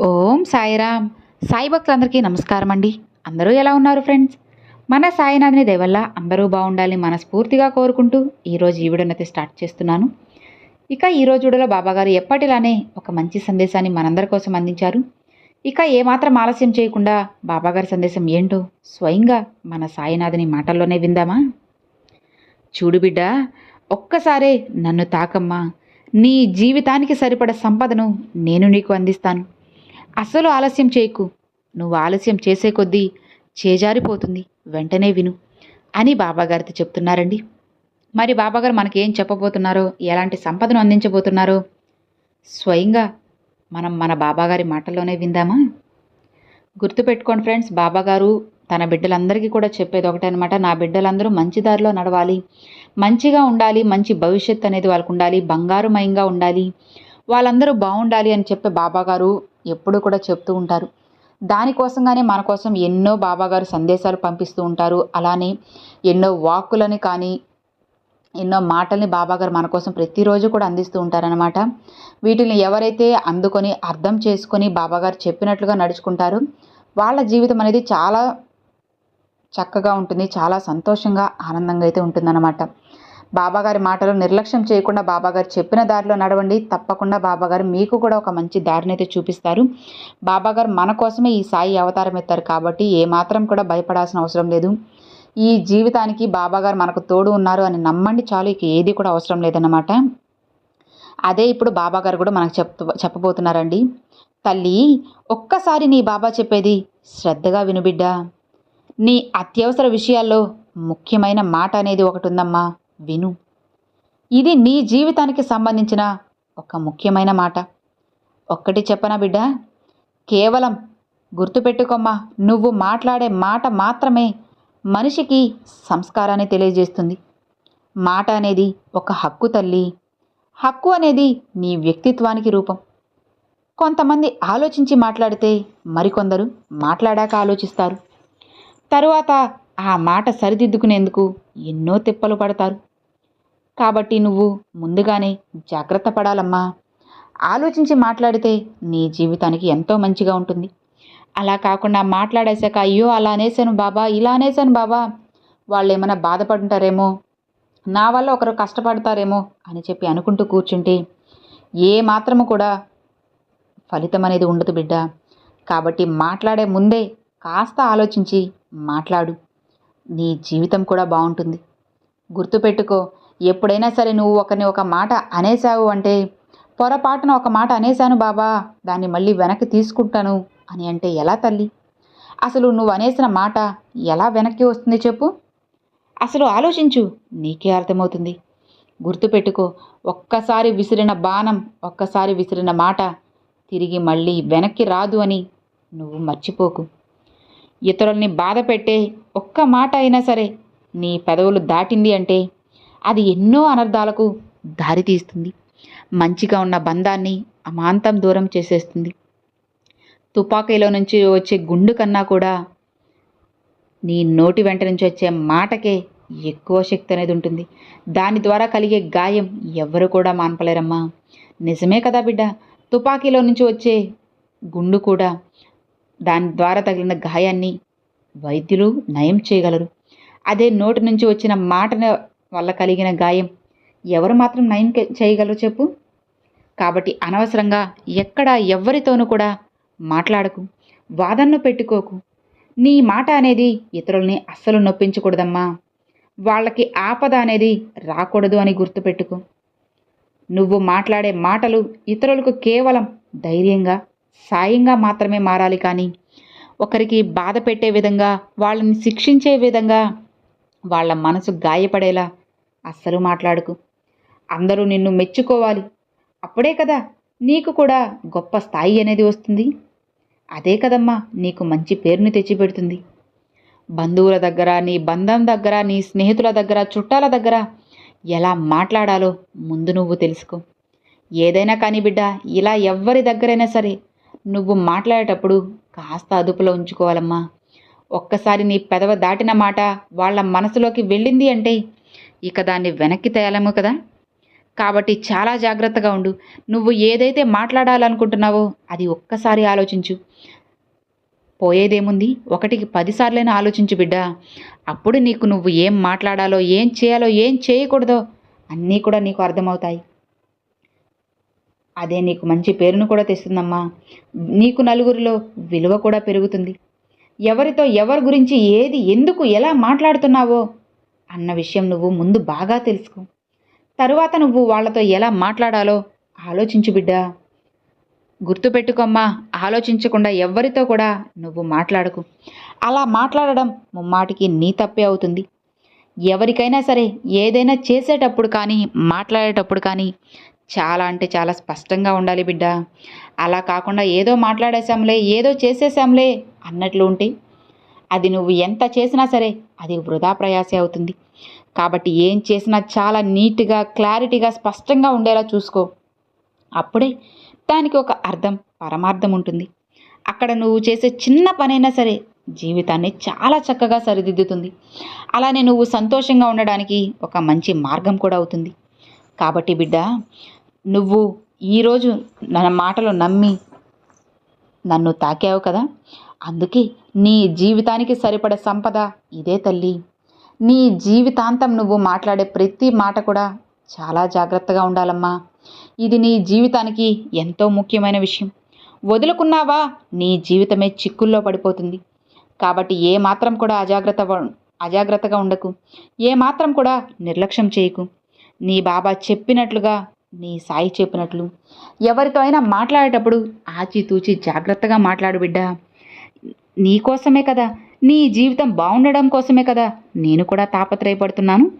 ఓం సాయిరామ్. సాయి భక్తులందరికీ నమస్కారం అండి అందరూ ఎలా ఉన్నారు ఫ్రెండ్స్? మన సాయినాథుని దయవల్ల అందరూ బాగుండాలని మనస్ఫూర్తిగా కోరుకుంటూ ఈరోజు ఈ వీడియోనైతే స్టార్ట్ చేస్తున్నాను. ఇక ఈ రోజు వీడియోలో బాబాగారు ఎప్పటిలానే ఒక మంచి సందేశాన్ని మనందరి కోసం అందించారు. ఇక ఏమాత్రం ఆలస్యం చేయకుండా బాబాగారి సందేశం ఏంటో స్వయంగా మన సాయినాథుని మాటల్లోనే విందామా? చూడు బిడ్డ ఒక్కసారే నన్ను తాకమ్మా. నీ జీవితానికి సరిపడ సంపదను నేను నీకు అందిస్తాను. అస్సలు ఆలస్యం చేయకు. నువ్వు ఆలస్యం చేసే కొద్దీ చేజారిపోతుంది. వెంటనే విను అని బాబాగారితో చెప్తున్నారండి. మరి బాబాగారు మనకేం చెప్పబోతున్నారో ఎలాంటి సంపదను అందించబోతున్నారో స్వయంగా మనం మన బాబాగారి మాటల్లోనే విందామా? గుర్తుపెట్టుకోండి ఫ్రెండ్స్ బాబాగారు తన బిడ్డలందరికీ కూడా చెప్పేది ఒకటే అనమాట నా బిడ్డలందరూ మంచి దారిలో నడవాలి. మంచిగా ఉండాలి మంచి భవిష్యత్తు అనేది వాళ్ళకు ఉండాలి బంగారుమయంగా ఉండాలి. వాళ్ళందరూ బాగుండాలి అని చెప్పే బాబాగారు ఎప్పుడు కూడా చెప్తూ ఉంటారు. దానికోసంగానే మన కోసం ఎన్నో బాబాగారు సందేశాలు పంపిస్తూ ఉంటారు. అలానే ఎన్నో వాక్కులని కానీ ఎన్నో మాటల్ని బాబాగారు మన కోసం ప్రతిరోజు కూడా అందిస్తూ ఉంటారనమాట వీటిని ఎవరైతే అందుకొని అర్థం చేసుకొని బాబాగారు చెప్పినట్లుగా నడుచుకుంటారో వాళ్ళ జీవితం అనేది చాలా చక్కగా ఉంటుంది. చాలా సంతోషంగా ఆనందంగా అయితే ఉంటుందన్నమాట. బాబాగారి మాటలు నిర్లక్ష్యం చేయకుండా బాబాగారు చెప్పిన దారిలో నడవండి. తప్పకుండా బాబాగారు మీకు కూడా ఒక మంచి దారిని అయితే చూపిస్తారు. బాబాగారు మన కోసమే ఈ సాయి అవతారం ఎత్తారు కాబట్టి ఏమాత్రం కూడా భయపడాల్సిన అవసరం లేదు. ఈ జీవితానికి బాబాగారు మనకు తోడు ఉన్నారు అని నమ్మండి చాలు. ఇక ఏది కూడా అవసరం లేదన్నమాట. అదే ఇప్పుడు బాబాగారు కూడా మనకు చెప్ చెప్పబోతున్నారండి. తల్లి ఒక్కసారి నీ బాబా చెప్పేది శ్రద్ధగా వినుబిడ్డా నీ అత్యవసర విషయాల్లో ముఖ్యమైన మాట అనేది ఒకటి ఉందమ్మా విను. ఇది నీ జీవితానికి సంబంధించిన ఒక ముఖ్యమైన మాట. ఒక్కటి చెప్పనా బిడ్డ? కేవలం గుర్తుపెట్టుకోమ్మా నువ్వు మాట్లాడే మాట మాత్రమే మనిషికి సంస్కారాన్ని తెలియజేస్తుంది. మాట అనేది ఒక హక్కు తల్లి. హక్కు అనేది నీ వ్యక్తిత్వానికి రూపం. కొంతమంది ఆలోచించి మాట్లాడితే మరికొందరు మాట్లాడాక ఆలోచిస్తారు. తరువాత ఆ మాట సరిదిద్దుకునేందుకు ఎన్నో తిప్పలు పడతారు. కాబట్టి నువ్వు ముందుగానే జాగ్రత్త పడాలమ్మా. ఆలోచించి మాట్లాడితే నీ జీవితానికి ఎంతో మంచిగా ఉంటుంది. అలా కాకుండా మాట్లాడేశాక అయ్యో అలా అనేశాను బాబా ఇలా అనేశాను బాబా వాళ్ళు ఏమైనా బాధపడుంటారేమో నా వల్ల ఒకరు కష్టపడతారేమో అని చెప్పి అనుకుంటూ కూర్చుంటే ఏ మాత్రము కూడా ఫలితం అనేది ఉండదు బిడ్డ. కాబట్టి మాట్లాడే ముందే కాస్త ఆలోచించి మాట్లాడు. నీ జీవితం కూడా బాగుంటుంది. గుర్తుపెట్టుకో ఎప్పుడైనా సరే నువ్వు ఒకరిని ఒక మాట అనేసావు అంటే పొరపాటున ఒక మాట అనేశాను బాబా దాన్ని మళ్ళీ వెనక్కి తీసుకుంటాను అని అంటే ఎలా తల్లి? అసలు నువ్వు అనేసిన మాట ఎలా వెనక్కి వస్తుంది చెప్పు? అసలు ఆలోచించు నీకే అర్థమవుతుంది. గుర్తుపెట్టుకో ఒక్కసారి విసిరిన బాణం ఒక్కసారి విసిరిన మాట తిరిగి మళ్ళీ వెనక్కి రాదు అని నువ్వు మర్చిపోకు. ఇతరుల్ని బాధ పెట్టే ఒక్క మాట అయినా సరే నీ పెదవులు దాటింది అంటే అది ఎన్నో అనర్థాలకు దారితీస్తుంది మంచిగా ఉన్న బంధాన్ని అమాంతం దూరం చేసేస్తుంది. తుపాకీలో నుంచి వచ్చే గుండు కన్నా కూడా నీ నోటి వెంట నుంచి వచ్చే మాటకే ఎక్కువ శక్తి అనేది ఉంటుంది. దాని ద్వారా కలిగే గాయం ఎవరు కూడా మాన్పలేరమ్మా. నిజమే కదా బిడ్డ. తుపాకీలో నుంచి వచ్చే గుండు కూడా దాని ద్వారా తగిలిన గాయాన్ని వైద్యులు నయం చేయగలరు. అదే నోటి నుంచి వచ్చిన మాటను వల్ల కలిగిన గాయం ఎవరు మాత్రం నయం చేయగలరు చెప్పు? కాబట్టి అనవసరంగా ఎక్కడ ఎవ్వరితోనూ కూడా మాట్లాడకు వాదనను పెట్టుకోకు. నీ మాట అనేది ఇతరుల్ని అస్సలు నొప్పించకూడదమ్మా. వాళ్ళకి ఆపద అనేది రాకూడదు అని గుర్తుపెట్టుకో. నువ్వు మాట్లాడే మాటలు ఇతరులకు కేవలం ధైర్యంగా సాయంగా మాత్రమే మారాలి కానీ ఒకరికి బాధ పెట్టే విధంగా వాళ్ళని శిక్షించే విధంగా వాళ్ళ మనసు గాయపడేలా అస్సలు మాట్లాడుకు. అందరూ నిన్ను మెచ్చుకోవాలి. అప్పుడే కదా నీకు కూడా గొప్ప స్థాయి అనేది వస్తుంది. అదే కదమ్మా నీకు మంచి పేరుని తెచ్చిపెడుతుంది బంధువుల దగ్గర నీ బంధం దగ్గర నీ స్నేహితుల దగ్గర చుట్టాల దగ్గర ఎలా మాట్లాడాలో ముందు నువ్వు తెలుసుకో. ఏదైనా కానీ బిడ్డ ఇలా ఎవ్వరి దగ్గరైనా సరే నువ్వు మాట్లాడేటప్పుడు కాస్త అదుపులో ఉంచుకోవాలమ్మా. ఒక్కసారి నీ పెదవ దాటిన మాట వాళ్ళ మనసులోకి వెళ్ళింది అంటే ఇక దాన్ని వెనక్కి తేయలేము కదా? కాబట్టి చాలా జాగ్రత్తగా ఉండు. నువ్వు ఏదైతే మాట్లాడాలనుకుంటున్నావో అది ఒక్కసారి ఆలోచించు. పోయేదేముంది? ఒకటికి పదిసార్లైనా ఆలోచించు బిడ్డ. అప్పుడు నీకు నువ్వు ఏం మాట్లాడాలో ఏం చేయాలో ఏం చేయకూడదో అన్నీ కూడా నీకు అర్థమవుతాయి. అదే నీకు మంచి పేరును కూడా తెస్తుందమ్మా. నీకు నలుగురిలో విలువ కూడా పెరుగుతుంది. ఎవరితో ఎవరి గురించి ఏది ఎందుకు ఎలా మాట్లాడుతున్నావో అన్న విషయం నువ్వు ముందు బాగా తెలుసుకో. తరువాత నువ్వు వాళ్ళతో ఎలా మాట్లాడాలో ఆలోచించు బిడ్డా. గుర్తుపెట్టుకోమ్మా ఆలోచించకుండా ఎవ్వరితో కూడా నువ్వు మాట్లాడకు. అలా మాట్లాడడం ముమ్మాటికి నీ తప్పే అవుతుంది. ఎవరికైనా సరే ఏదైనా చేసేటప్పుడు కానీ మాట్లాడేటప్పుడు కానీ చాలా అంటే చాలా స్పష్టంగా ఉండాలి బిడ్డ. అలా కాకుండా ఏదో మాట్లాడేశాంలే ఏదో చేసేసాంలే అన్నట్లు ఉంటే అది నువ్వు ఎంత చేసినా సరే అది వృధా ప్రయాసే అవుతుంది. కాబట్టి ఏం చేసినా చాలా నీట్గా క్లారిటీగా స్పష్టంగా ఉండేలా చూసుకో. అప్పుడే దానికి ఒక అర్థం పరమార్థం ఉంటుంది. అక్కడ నువ్వు చేసే చిన్న పనైనా సరే జీవితాన్ని చాలా చక్కగా సరిదిద్దుతుంది. అలానే నువ్వు సంతోషంగా ఉండడానికి ఒక మంచి మార్గం కూడా అవుతుంది. కాబట్టి బిడ్డ నువ్వు ఈరోజు నా మాటలు నమ్మి నన్ను తాకావు కదా? అందుకే నీ జీవితానికి సరిపడ సంపద ఇదే తల్లి. నీ జీవితాంతం నువ్వు మాట్లాడే ప్రతి మాట కూడా చాలా జాగ్రత్తగా ఉండాలమ్మా. ఇది నీ జీవితానికి ఎంతో ముఖ్యమైన విషయం. వదులుకున్నావా? నీ జీవితమే చిక్కుల్లో పడిపోతుంది. కాబట్టి ఏ మాత్రం కూడా అజాగ్రత్త అజాగ్రత్తగా ఉండకు. ఏ మాత్రం కూడా నిర్లక్ష్యం చేయకు. నీ బాబా చెప్పినట్లుగా నీ సాయి చెప్పినట్లు. ఎవరితో అయినా మాట్లాడేటప్పుడు ఆచితూచి జాగ్రత్తగా మాట్లాడు బిడ్డా. నీ కోసమే కదా నీ జీవితం బాగుండడం కోసమే కదా నేను కూడా తాపత్రయపడుతున్నాను.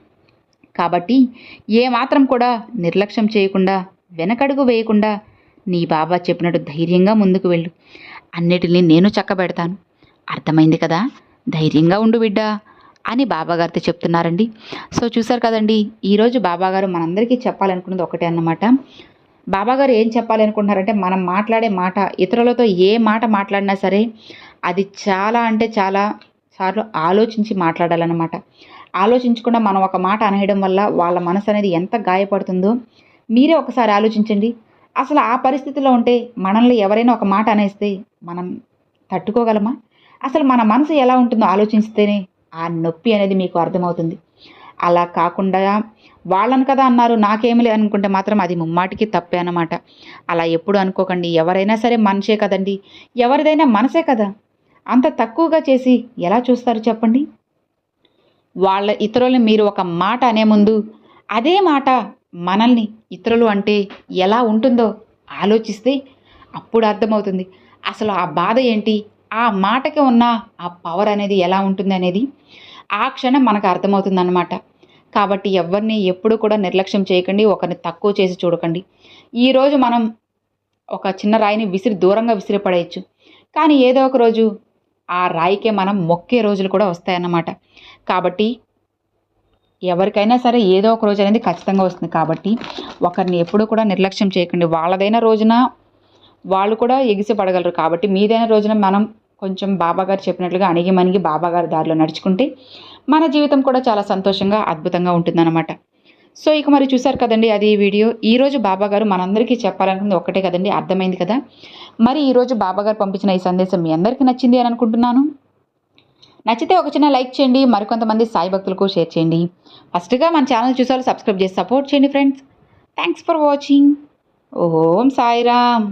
కాబట్టి ఏమాత్రం కూడా నిర్లక్ష్యం చేయకుండా వెనకడుగు వేయకుండా నీ బాబా చెప్పినట్టు ధైర్యంగా ముందుకు వెళ్ళు. అన్నిటినీ నేను చక్కబెడతాను. అర్థమైంది కదా? ధైర్యంగా ఉండు బిడ్డా అని బాబాగారితో చెప్తున్నారండి. సో చూసారు కదండి ఈరోజు బాబాగారు మనందరికీ చెప్పాలనుకున్నది ఒకటే అన్నమాట. బాబాగారు ఏం చెప్పాలనుకుంటున్నారంటే మనం మాట్లాడే మాట ఇతరులతో ఏ మాట మాట్లాడినా సరే అది చాలా అంటే చాలా సార్లు ఆలోచించి మాట్లాడాలన్నమాట. ఆలోచించకుండా మనం ఒక మాట అనేయడం వల్ల వాళ్ళ మనసు అనేది ఎంత గాయపడుతుందో మీరే ఒకసారి ఆలోచించండి. అసలు ఆ పరిస్థితిలో ఉంటే మనల్ని ఎవరైనా ఒక మాట అనేస్తే మనం తట్టుకోగలమా? అసలు మన మనసు ఎలా ఉంటుందో ఆలోచిస్తేనే ఆ నొప్పి అనేది మీకు అర్థమవుతుంది. అలా కాకుండా వాళ్ళని కదా అన్నారు నాకేమిలే అనుకుంటే మాత్రం అది ముమ్మాటికి తప్పే అన్నమాట. అలా ఎప్పుడు అనుకోకండి. ఎవరైనా సరే మనిషే కదండి. ఎవరిదైనా మనసే కదా. అంత తక్కువగా చేసి ఎలా చూస్తారు చెప్పండి? వాళ్ళ ఇతరులని మీరు ఒక మాట అనే ముందు అదే మాట మనల్ని ఇతరులు అంటే ఎలా ఉంటుందో ఆలోచిస్తే అప్పుడు అర్థమవుతుంది. అసలు ఆ బాధ ఏంటి? ఆ మాటకి ఉన్న ఆ పవర్ అనేది ఎలా ఉంటుంది అనేది ఆ క్షణం మనకు అర్థమవుతుంది అన్నమాట కాబట్టి ఎవరిని ఎప్పుడు కూడా నిర్లక్ష్యం చేయకండి ఒకరిని తక్కువ చేసి చూడకండి. ఈరోజు మనం ఒక చిన్న రాయిని విసిరి దూరంగా విసిరిపడేయచ్చు. కానీ ఏదో ఒక రోజు ఆ రాయికే మనం మొక్కే రోజులు కూడా వస్తాయన్నమాట. కాబట్టి ఎవరికైనా సరే ఏదో ఒక రోజు అనేది ఖచ్చితంగా వస్తుంది. కాబట్టి ఒకరిని ఎప్పుడూ కూడా నిర్లక్ష్యం చేయకండి. వాళ్ళదైన రోజున వాళ్ళు కూడా ఎగిసి పడగలరు. కాబట్టి మీదైన రోజున మనం కొంచెం బాబాగారు చెప్పినట్లుగా అణిగి మణిగి బాబాగారి దారిలో నడుచుకుంటే మన జీవితం కూడా చాలా సంతోషంగా అద్భుతంగా ఉంటుందన్నమాట. సో ఇక మరి చూసారు కదండి అది ఈ వీడియో. ఈరోజు బాబాగారు మనందరికీ చెప్పాలనుకుంది ఒక్కటే కదండి అర్థమైంది కదా. మరి ఈరోజు బాబాగారు పంపించిన ఈ సందేశం మీ అందరికీ నచ్చింది అని అనుకుంటున్నాను. నచ్చితే ఒక చిన్న లైక్ చేయండి మరికొంతమంది సాయి భక్తులకు షేర్ చేయండి. ఫస్ట్గా మన ఛానల్ చూసారు సబ్స్క్రైబ్ చేసి సపోర్ట్ చేయండి friends. Thanks for watching. Om Sairam.